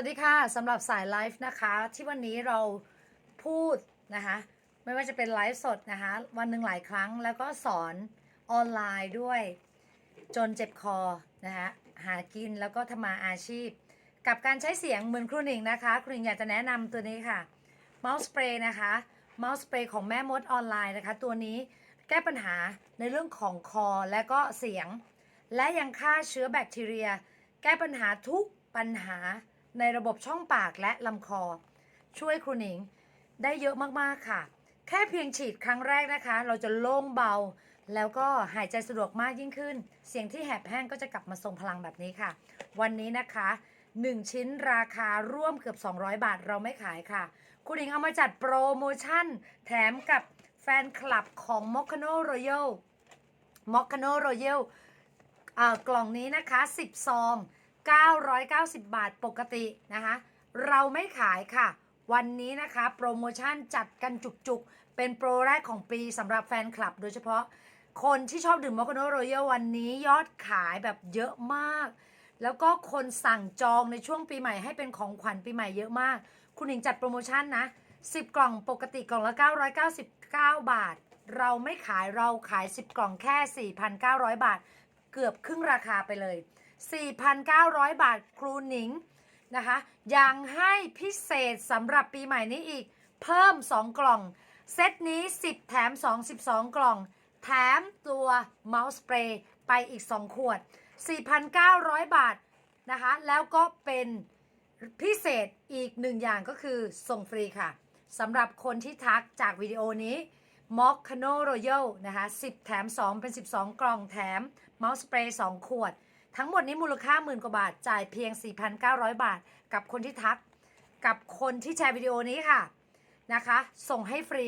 วัสดีค่ะสำหรับสายไลฟ์นะคะ ที่วันนี้เราพูดนะคะ ไม่ว่าจะเป็นไลฟ์สดนะคะ วันหนึ่งหลายครั้งแล้วก็สอนออนไลน์ด้วย จนเจ็บคอนะคะหากินแล้วก็ทำมาอาชีพ กับการใช้เสียงเหมือนครูหนิงนะคะครูหนิงอยากจะแนะนำตัวนี้ค่ะเมาส์สเปรย์นะคะเมาส์สเปรย์ของแม่มดออนไลน์นะคะ ตัวนี้แก้ปัญหาในเรื่องของคอและก็เสียง และยังฆ่าเชื้อแบคทีเรีย แก้ปัญหาทุกปัญหา ในระบบช่องปากและลำคอ ช่วยครูหนิงได้เยอะมากๆค่ะ แค่เพียงฉีดครั้งแรกนะคะ เราจะโล่งเบา แล้วก็หายใจสะดวกมากยิ่งขึ้น เสียงที่แหบแห้งก็จะกลับมาทรงพลังแบบนี้ค่ะ วันนี้นะคะ 1 ชิ้นราคาร่วมเกือบ 200 บาทเราไม่ขายค่ะ คุณหญิงเอามาจัดโปรโมชั่น แถมกับแฟนคลับของ m o c a n o Royal m o c a n o Royal อ่ากล่องนี้นะคะ 10 ซอง 990 บาทปกตินะคะเราไม่ขายค่ะ วันนี้นะคะโปรโมชั่นจัดกันจุกๆ เป็นโปรแรกของปีสำหรับแฟนคลับ โดยเฉพาะคนที่ชอบดื่มมอคโนโรยัลวันนี้ยอดขายแบบเยอะมาก แล้วก็คนสั่งจองในช่วงปีใหม่ให้เป็นของขวัญปีใหม่เยอะมาก คุณหญิงจัดโปรโมชั่นนะ 10 กล่องปกติกล่องละ 999 บาท เราไม่ขายเราขาย 10 กล่องแค่ 4,900 บาท เกือบครึ่งราคาไปเลย 4,900 บาทครูหนิงนะคะยังให้พิเศษสำหรับปีใหม่นี้อีกเพิ่ม 2 กล่อง เซตนี้ 10 แถม 2 12 กล่อง แถมตัวเมาส์สเปรย์ไปอีก 2 ขวด 4,900 บาทนะคะแล้วก็เป็นพิเศษอีกหนึ่งอย่างก็คือส่งฟรีค่ะสำหรับคนที่ทักจากวิดีโอนี้ m o c c a n o Royal นะคะ10 แถม 2 เป็น 12 กล่องแถมเมาส์สเปรย์ 2 ขวด ทั้งหมดนี้มูลค่าหมื่นกว่าบาท จ่ายเพียง 4,900 บาท กับคนที่ทัก กับคนที่แชร์วิดีโอนี้ค่ะนะคะ ส่งให้ฟรี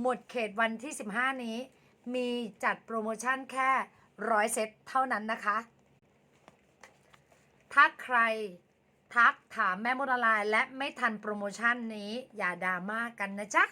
หมดเขตวันที่ 15 นี้ มีจัดโปรโมชั่นแค่ร้อยเซตเท่านั้นนะคะ ถ้าใครทักถามแม่มดออนไลน์และไม่ทันโปรโมชั่นนี้อย่าดราม่ากันนะจ๊ะ